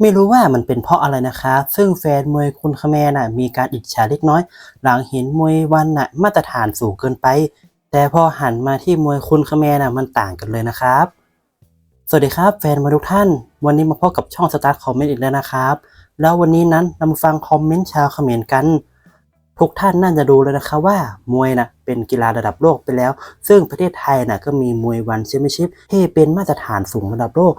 ไม่รู้ว่ามันเป็นเพราะอะไรนะคะ ซึ่งแฟนมวยคุณคแมร์น่ะมีการอิจฉาเล็กน้อย หลังเห็นมวยวันน่ะมาตรฐานสูงเกินไป แต่พอหันมาที่มวยคุณคแมร์น่ะมันต่างกันเลยนะครับ สวัสดีครับแฟนมวยทุกท่าน วันนี้มาพบกับช่องสตาร์ทคอมเมนต์อีกแล้วนะครับ แล้ววันนี้นั้นเรามาฟังคอมเมนต์ชาวเขมรกัน ทุกท่านน่าจะรู้แล้วนะครับว่ามวยน่ะเป็นกีฬาระดับโลกไปแล้ว ซึ่งประเทศไทยน่ะก็มีมวยวันแชมเปี้ยนชิพที่เป็นมาตรฐานสูงระดับโลก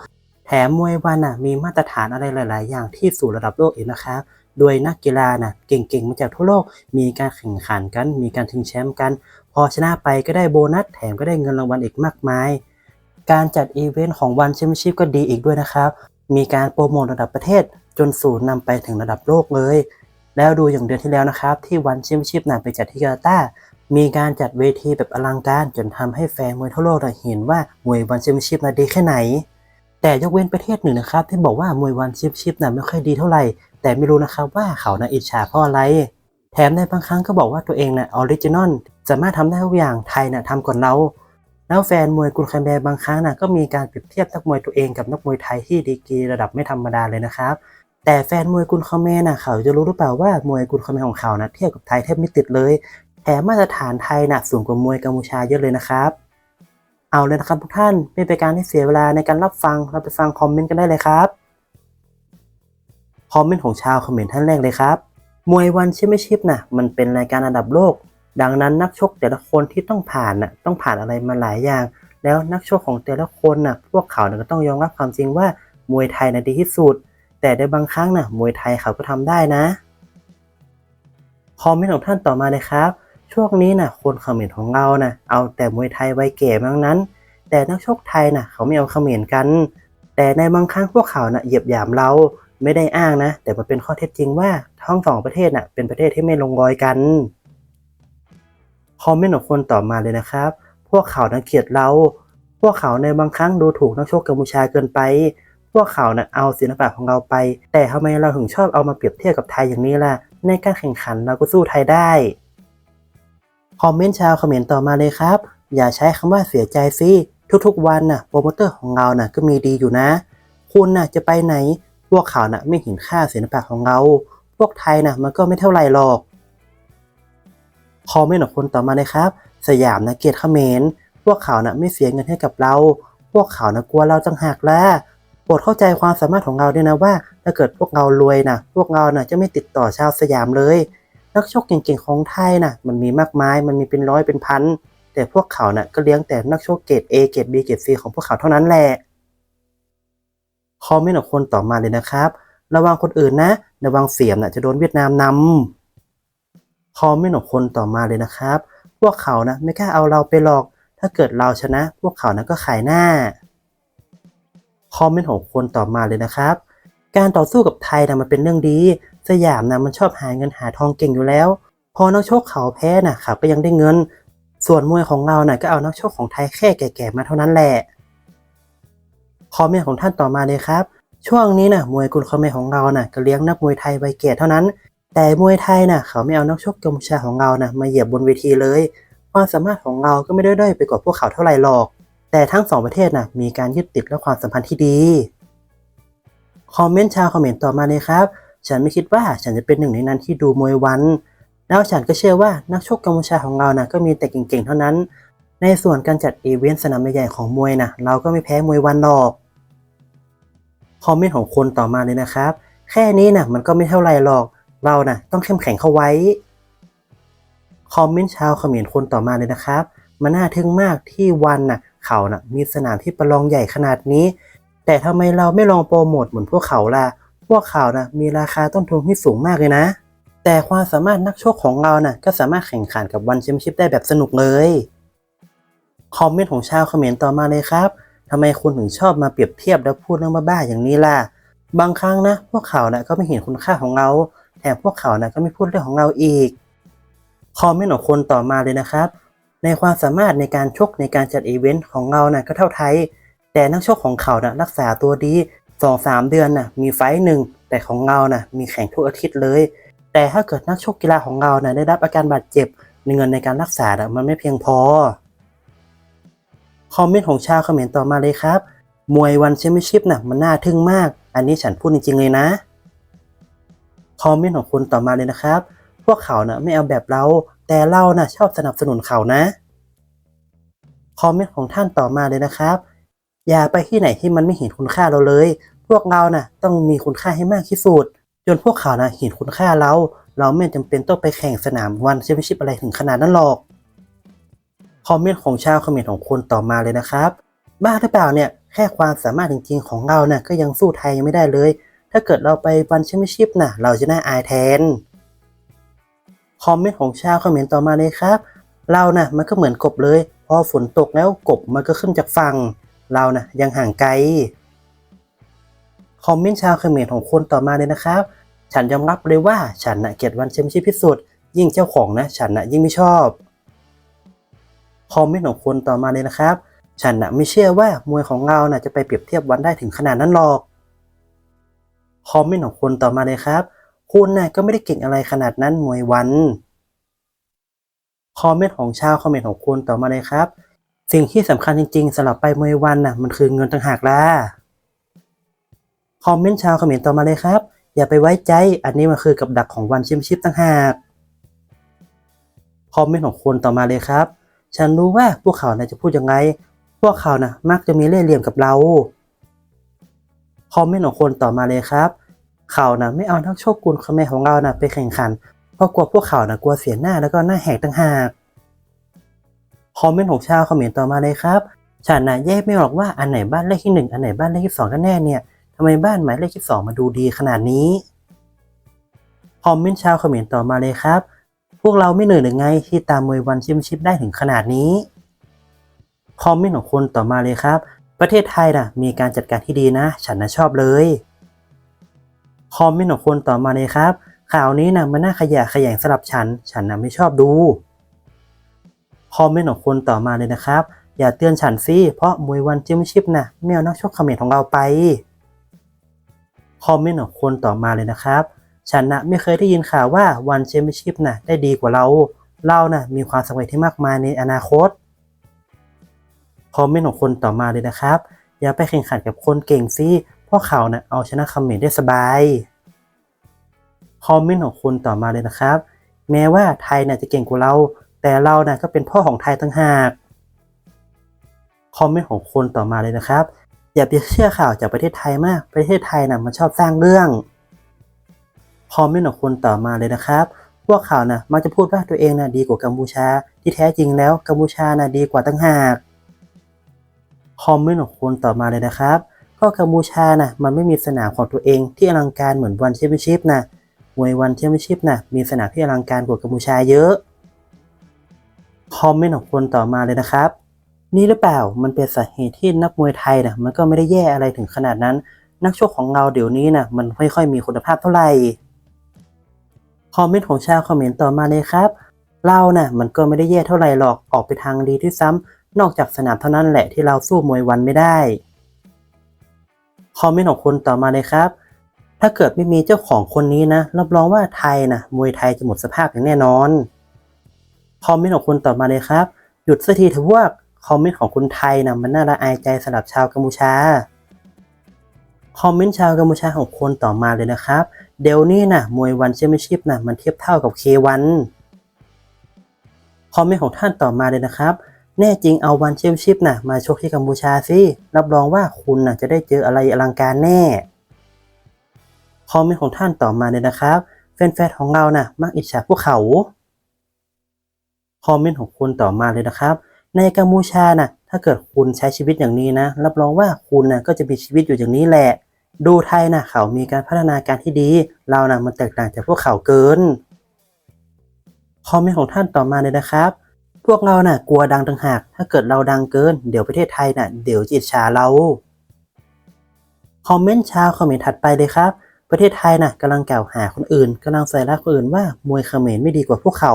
แถมมวยวันน่ะมีมาตรฐานอะไรหลาย ๆ อย่างที่สู่ระดับโลกอีกนะครับโดยนักกีฬาน่ะเก่ง ๆ มาจากทั่วโลก มีการแข่งขันกัน มีการชิงแชมป์กัน พอชนะไปก็ได้โบนัส แถมก็ได้เงินรางวัลอีกมากมาย การจัดอีเวนต์ของวันแชมเปี้ยนชิพก็ดีอีกด้วยนะครับ มีการโปรโมทระดับประเทศ จนสู่นำไปถึงระดับโลกเลย แล้วดูอย่างเดือนที่แล้วนะครับ ที่วันแชมเปี้ยนชิพน่ะไปจัดที่กาตาร์มีการจัดเวทีแบบอลังการจนทำให้แฟนมวยทั่วโลกเห็นว่ามวยวันแชมเปี้ยนชิพน่ะดีแค่ไหน แต่ยกเว้นประเทศหนึ่งนะครับ ที่บอกว่ามวยวันชิปชิปน่ะไม่ค่อยดีเท่าไหร่ แต่ไม่รู้นะครับว่าเขาน่ะอิจฉาเพราะอะไร แถมในบางครั้งก็บอกว่าตัวเองน่ะออริจินอลสามารถทำได้ทุกอย่างไทยน่ะทำก่อนเรา แล้วแฟนมวยกุนคาแมร์บางครั้งน่ะก็มีการเปรียบเทียบนักมวยตัวเองกับนักมวยไทยที่ดีกรีระดับไม่ธรรมดาเลยนะครับแต่แฟนมวยกุนคาแมร์น่ะเขาจะรู้หรือเปล่าว่ามวยกุนคาแมร์ของเขาน่ะเทียบกับไทยแทบไม่ติดเลยแถมมาตรฐานไทยน่ะสูงกว่ามวยกัมพูชาเยอะเลยนะครับ เอาเลยนะครับทุกท่านไม่เป็นการให้เสียเวลาในการรับฟังเราไปฟังคอมเมนต์กันได้เลยครับคอมเมนต์ของชาวคอมเมนต์ท่านแรกเลยครับ มวยวันแชมเปี้ยนชิพน่ะมันเป็นรายการระดับโลก ดังนั้นนักชกแต่ละคนที่ต้องผ่านน่ะต้องผ่านอะไรมาหลายอย่าง แล้วนักชกของแต่ละคนน่ะพวกเขาน่ะก็ต้องยอมรับความจริงว่ามวยไทยน่ะดีที่สุด แต่ในบางครั้งน่ะมวยไทยเขาก็ทำได้นะคอมเมนต์ของท่านต่อมาเลยครับ ช่วงนี้น่ะคนเขมรของเราน่ะเอาแต่มวยไทยไวยแก่ทั้งนั้น แต่นักชกไทยน่ะเขาไม่เอาเขมรกัน แต่ในบางครั้งพวกเขาน่ะเหยียบหยามเราไม่ได้อ้างนะ แต่มันเป็นข้อเท็จจริงว่าทั้งสองประเทศน่ะเป็นประเทศที่ไม่ลงรอยกันคอมเมนต์ของคนต่อมาเลยนะครับ พวกเขาน่ะเกลียดเรา พวกเขาในบางครั้งดูถูกนักชกกัมพูชาเกินไป พวกเขาน่ะเอาศิลปะของเราไป แต่ทำไมเราถึงชอบเอามาเปรียบเทียบกับไทยอย่างนี้ล่ะ ในการแข่งขันเราก็สู้ไทยได้ คอมเมนต์ชาวเขมรต่อมาเลยครับ อย่าใช้คำว่าเสียใจสิทุกๆวันน่ะโปรโมเตอร์ของเราน่ะก็มีดีอยู่นะ คุณน่ะจะไปไหน พวกเขาน่ะไม่เห็นค่าศิลปะของเรา พวกไทยน่ะมันก็ไม่เท่าไหร่หรอกคอมเมนต์ของคนต่อมาเลยครับ สยามนะเกียดเขมรพวกเขาน่ะไม่เสียเงินให้กับเรา พวกเขาน่ะกลัวเราจังหักแล้วโปรดเข้าใจความสามารถของเราด้วยนะว่า ถ้าเกิดพวกเรารวยน่ะพวกเราน่ะจะไม่ติดต่อชาวสยามเลย นักชกเก่งๆของไทยน่ะมันมีมากมายมันมีเป็นร้อยเป็นพันแต่พวกเขาน่ะก็เลี้ยงแต่นักชกเกรด A เกรด B เกรด C ของพวกเขาเท่านั้นแหละคอมเมนต์ของคนต่อมาเลยนะครับ ระวังคนอื่นนะ ระวังเสียมน่ะจะโดนเวียดนามนำคอมเมนต์ของคนต่อมาเลยนะครับ พวกเขานะไม่กล้าเอาเราไปหรอก ถ้าเกิดเราชนะ พวกเขานะก็ขายหน้าคอมเมนต์ของคนต่อมาเลยนะครับ การต่อสู้กับไทยนะมันเป็นเรื่องดี สยามนะมันชอบหาเงินหาทองเก่งอยู่แล้ว พอนักชกเขาแพ้น่ะเขาก็ยังได้เงิน ส่วนมวยของเราน่ะก็เอานักชกของไทยแค่แก่ๆมาเท่านั้นแหละคอมเมนต์ของท่านต่อมาเลยครับ ช่วงนี้น่ะมวยกุลคอมเมนต์ของเราน่ะก็เลี้ยงนักมวยไทยไวยแก่เท่านั้น แต่มวยไทยน่ะเขาไม่เอานักชกกัมพูชาของเราน่ะมาเหยียบบนเวทีเลยความสามารถของเราก็ไม่ได้ด้อยไปกว่าพวกเขาเท่าไหร่หรอก แต่ทั้งสองประเทศน่ะมีการยึดติดและความสัมพันธ์ที่ดี คอมเมนต์ชาวคอมเมนต์ต่อมาเลยครับ ฉันไม่คิดว่าฉันจะเป็นหนึ่งในนั้นที่ดูมวยวัน แล้วฉันก็เชื่อว่านักชกกัมพูชาของเรานะก็มีแต่เก่งๆเท่านั้น ในส่วนการจัดอีเวนต์สนามใหญ่ๆของมวยนะเราก็ไม่แพ้มวยวันหรอกคอมเมนต์ของคนต่อมาเลยนะครับ แค่นี้นะมันก็ไม่เท่าไรหรอก เราน่ะต้องเข้มแข็งเข้าไว้คอมเมนต์ชาวเขมรคนต่อมาเลยนะครับ มันน่าทึ่งมากที่วันน่ะเขาน่ะมีสนามที่ประลองใหญ่ขนาดนี้ แต่ทำไมเราไม่ลองโปรโมทเหมือนพวกเขาล่ะ วกเขาน่ะมีราคาต้นทุนที่สูงมากเลยนะ แต่ความสามารถนักโชกของเราน่ะก็สามารถแข่งขันกับวันแชมเปี้ยนชิพได้แบบสนุกเลยคอมเมนต์ของชาวเขมรต่อมาเลยครับทำไมคุณถึงชอบมาเปรียบเทียบแล้วพูดเรื่องบ้าๆอย่างนี้ล่ะ บางครั้งนะ พวกเขาน่ะก็ไม่เห็นคุณค่าของเรา แถมพวกเขาน่ะก็ไม่พูดเรื่องของเราอีก คอมเมนต์ของคนต่อมาเลยนะครับ ในความสามารถในการชกในการจัดอีเวนต์ของเราน่ะก็เท่าไทย แต่นักชกของเขาน่ะรักษาตัวดี สองสามเดือนน่ะมีไฟหนึ่งแต่ของเราน่ะมีแข่งทุกอาทิตย์เลย แต่ถ้าเกิดนักชกกีฬาของเราน่ะได้รับอาการบาดเจ็บเงินในการรักษาน่ะมันไม่เพียงพอคอมเมนต์ของชาวเขมรต่อมาเลยครับ มวยวันแชมเปี้ยนชิพน่ะมันน่าทึ่งมาก อันนี้ฉันพูดจริงๆเลยนะคอมเมนต์ของคุณต่อมาเลยนะครับ พวกเขานะ่ะไม่เอาแบบเรา แต่เรานะ่ะชอบสนับสนุนเขานะคอมเมนต์ของท่านต่อมาเลยนะครับ อย่าไปที่ไหนที่มันไม่เห็นคุณค่าเราเลย พวกเรานะ่ะต้องมีคุณค่าให้มากที่สุด จนพวกเขานะ่ะเห็นคุณค่าเรา เราไม่จำเป็นต้องไปแข่งสนามวันแชมเปี้ยนชิพอะไรถึงขนาดนั้นหรอก คอมเมนต์ของชาวคอมเมนต์ของคุณต่อมาเลยนะครับ บ้าหรือเปล่าเนี่ย แค่ความสามารถจริงๆ ของเราน่ะก็ยังสู้ไทยยังไม่ได้เลย ถ้าเกิดเราไปวันแชมเปี้ยนชิพน่ะ เราจะน่าอายแทน คอมเมนต์ของชาวคอมเมนต์ต่อมาเลยครับ เราน่ะมันก็เหมือนกบเลย พอฝนตกแล้วกบมันก็ขึ้นจากฝั่ง เราน่ะยังห่างไกล คอมเมนต์ชาวคอมเมนต์ของคนต่อมาเลยนะครับ ฉันยอมรับเลยว่าฉันน่ะเกลียดวันแชมเปี้ยนชิสุดยิ่งเจ้าของนะ ฉันน่ะยิ่งไม่ชอบ คอมเมนต์ของคนต่อมาเลยนะครับ ฉันน่ะไม่เชื่อว่ามวยของเราน่ะจะไปเปรียบเทียบวันได้ถึงขนาดนั้นหรอก คอมเมนต์ของคนต่อมาเลยครับคุณน่ะก็ไม่ได้เก่งอะไรขนาดนั้นมวยวัน คอมเมนต์ของชาวคอมเมนต์ของคุณต่อมาเลยครับ สิ่งที่สำคัญจริงๆสำหรับไปมวยวันน่ะมันคือเงินต่างหากล่ะคอมเมนต์ชาวคอมเมนต์ต่อมาเลยครับ อย่าไปไว้ใจอันนี้มันคือกับดักของวันแชมชิพต่างหากคอมเมนต์ของคนต่อมาเลยครับ ฉันรู้ว่าพวกเขาน่ะจะพูดยังไง พวกเขาน่ะมักจะมีเล่ห์เหลี่ยมกับเราคอมเมนต์ของคนต่อมาเลยครับ เขาน่ะไม่เอานักโชคกุลคาเมของเราน่ะไปแข่งขัน เพราะกลัวพวกเขาน่ะกลัวเสียหน้าแล้วก็หน้าแหกต่างหาก คอมเมนต์ของชาวคอมเมนต์ต่อมาเลยครับฉันน่ะแยกไม่ออกว่าอันไหนบ้านเลขที่หนึ่งอันไหนบ้านเลขที่สองกันแน่เนี่ยทำไมบ้านหมายเลขที่สองมาดูดีขนาดนี้ คอมเมนต์ชาวคอมเมนต์ต่อมาเลยครับ พวกเราไม่เหนื่อยหรือไงที่ตามมวยวันแชมชิพได้ถึงขนาดนี้ คอมเมนต์ของคนต่อมาเลยครับ ประเทศไทยน่ะมีการจัดการที่ดีนะ ฉันน่ะชอบเลย คอมเมนต์ของคนต่อมาเลยครับ ข่าวนี้น่ะมันน่าขยะขยงสำหรับฉัน ฉันน่ะไม่ชอบดู คอมเมนต์ของคนต่อมาเลยนะครับ อย่าเตือนฉันสิเพราะมวยวันแชมเปี้ยนชิพน่ะไม่เอานักชกเขมรของเราไปคอมเมนต์ของคนต่อมาเลยนะครับ ฉันนะไม่เคยได้ยินข่าวว่าวันแชมเปี้ยนชิพน่ะได้ดีกว่าเรา เรานะมีความสำเร็จที่มากมายในอนาคต คอมเมนต์ของคนต่อมาเลยนะครับ อย่าไปแข่งขันกับคนเก่งสิเพราะเขาน่ะเอาชนะคอมเมนต์ได้สบาย คอมเมนต์ของคนต่อมาเลยนะครับ แม้ว่าไทยน่ะจะเก่งกว่าเรา แต่เราน่ะก็เป็นพ่อของไทยต่างหากคอมเมนต์ของคนต่อมาเลยนะครับ อย่าไปเชื่อข่าวจากประเทศไทยมาก ประเทศไทยน่ะมันชอบสร้างเรื่องคอมเมนต์ของคนต่อมาเลยนะครับ พวกเขาวน่ะมักจะพูดว่าตัวเองน่ะดีกว่ากัมพูชา ที่แท้จริงแล้วกัมพูชาน่ะดีกว่าตั้งหากคอมเมนต์ของคนต่อมาเลยนะครับก็กัมพูชาน่ะมันไม่มีสนามของตัวเองที่อลังการเหมือนวันแชมเปี้ยนชิพนะมวยวันแชมเปี้ยนชิพน่ะมีสนามที่อลังการกว่ากัมพูชาเยอะ อมเมนต์ของคนต่อมาเลยนะครับ นี่หรือเปล่ามันเป็นสาเหตุที่นักมวยไทยน่ะมันก็ไม่ได้แย่อะไรถึงขนาดนั้น นักชกของเราเดี๋ยวนี้น่ะมันไม่ค่อยมีคุณภาพเท่าไหร่คอมเมนต์ของชาวคอมเมนต์ต่อมาเลยครับเราน่ะมันก็ไม่ได้แย่เท่าไหร่หรอกออกไปทางดีที่ซ้ำนอกจากสนามเท่านั้นแหละที่เราสู้มวยวันไม่ได้คอมเมนต์ของคนต่อมาเลยครับ ถ้าเกิดไม่มีเจ้าของคนนี้นะรับรองว่าไทยนะมวยไทยจะหมดสภาพอย่างแน่นอน คอมเมนต์ของคนต่อมาเลยครับ หยุดสักทีเถอะพวกคอมเมนต์ของคนไทยนะมันน่าละอายใจสำหรับชาวกัมพูชาคอมเมนต์ชาวกัมพูชาของคนต่อมาเลยนะครับ เดี๋ยวนี้นะมวยวันแชมเปี้ยนชิพนะมันเทียบเท่ากับเควันคอมเมนต์ของท่านต่อมาเลยนะครับ แน่จริงเอาวันแชมเปี้ยนชิพนะมาชกที่กัมพูชาสิรับรองว่าคุณนะจะได้เจออะไรอลังการแน่คอมเมนต์ของท่านต่อมาเลยนะครับ แฟนๆของเรานะ่ะมักอิจฉาพวกเขา คอมเมนต์ของคุณต่อมาเลยนะครับ ในกัมพูชานะถ้าเกิดคุณใช้ชีวิตอย่างนี้นะ รับรองว่าคุณนะก็จะมีชีวิตอยู่อย่างนี้แหละ ดูไทยนะเขามีการพัฒนาการที่ดี เราน่ะมันแตกต่างจากพวกเขาเกิน คอมเมนต์ของท่านต่อมาเลยนะครับ พวกเราน่ะกลัวดังต่างหาก ถ้าเกิดเราดังเกิน เดี๋ยวประเทศไทยน่ะเดี๋ยวจะอิจฉาเรา คอมเมนต์ชาวคอมเมนต์ถัดไปเลยครับ ประเทศไทยน่ะกำลังกล่าวหาคนอื่นกำลังใส่ร้ายคนอื่นว่ามวยเขมรไม่ดีกว่าพวกเขา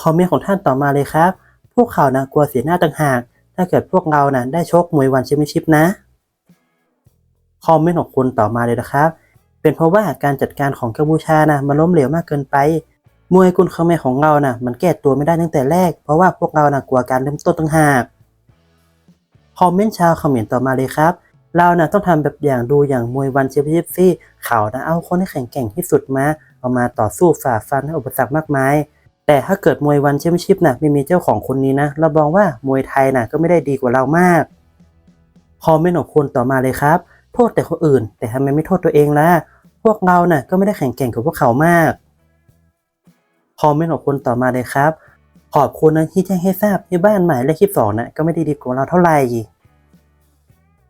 คอมเมนต์ของท่านต่อมาเลยครับ พวกเขานะกลัวเสียหน้าต่างหาก ถ้าเกิดพวกเรานะได้ชกมวยวันแชมเปี้ยนชิพนะ คอมเมนต์ของคุณต่อมาเลยนะครับ เป็นเพราะว่าการจัดการของกัมพูชานะมันล้มเหลวมากเกินไป มวยกุนเขมรของเรานะมันแก้ตัวไม่ได้ตั้งแต่แรก เพราะว่าพวกเรานะกลัวการเริ่มต้นต่างหาก คอมเมนต์ชาวเขมรต่อมาเลยครับ เราน่ะต้องทำแบบอย่างดูอย่างมวยวันเชฟยิปซี่เขานะเอาคนที่แข็งแกร่งที่สุดมาเอามาต่อสู้ฝ่าฟันอุปสรรคมากมาย แต่ถ้าเกิดมวยวันแชมเปี้ยนชิพน่ะไม่มีเจ้าของคนนี้นะเราบอกว่ามวยไทยน่ะก็ไม่ได้ดีกว่าเรามากคอมเมนต์ของคุณต่อมาเลยครับ โทษแต่คนอื่น แต่ทำไมไม่โทษตัวเองล่ะพวกเราน่ะก็ไม่ได้แข่งแกร่งกับพวกเขามากคอมเมนต์ของคุณต่อมาเลยครับ ขอบคุณนะที่แจ้งให้ทราบที่บ้านใหม่และคลิปสองน่ะก็ไม่ได้ดีกว่าเราเท่าไหร่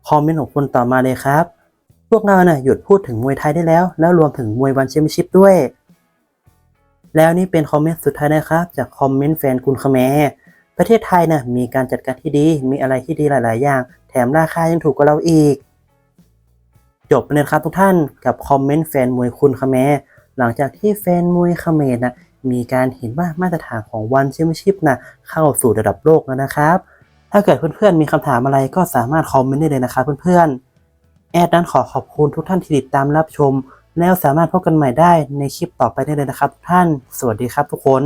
คอมเมนต์ของคุณต่อมาเลยครับ พวกเราน่ะหยุดพูดถึงมวยไทยได้แล้ว แล้วรวมถึงมวยวันแชมเปี้ยนชิพด้วย แล้วนี่เป็นคอมเมนต์สุดท้ายนะครับ จากคอมเมนต์แฟนคุณคแมประเทศไทยนะมีการจัดการที่ดี มีอะไรที่ดีหลาย ๆ อย่าง แถมราคายังถูกกว่าเราอีก จบไปเลยครับทุกท่านกับคอมเมนต์แฟนมวยคุณคแมหลังจากที่แฟนมวยเมรนะมีการเห็นว่ามาตรฐานของวันแชมเปี้ยนชิพนะเข้าสู่ระดับโลกแล้วนะครับ ถ้าเกิดเพื่อน ๆ มีคำถามอะไรก็สามารถคอมเมนต์ได้เลยนะครับเพื่อน ๆ แอดนั้นขอขอบคุณทุกท่านที่ติดตามรับชม แล้วสามารถพบกันใหม่ได้ในคลิปต่อไปได้เลยนะครับ ท่าน สวัสดีครับทุกคน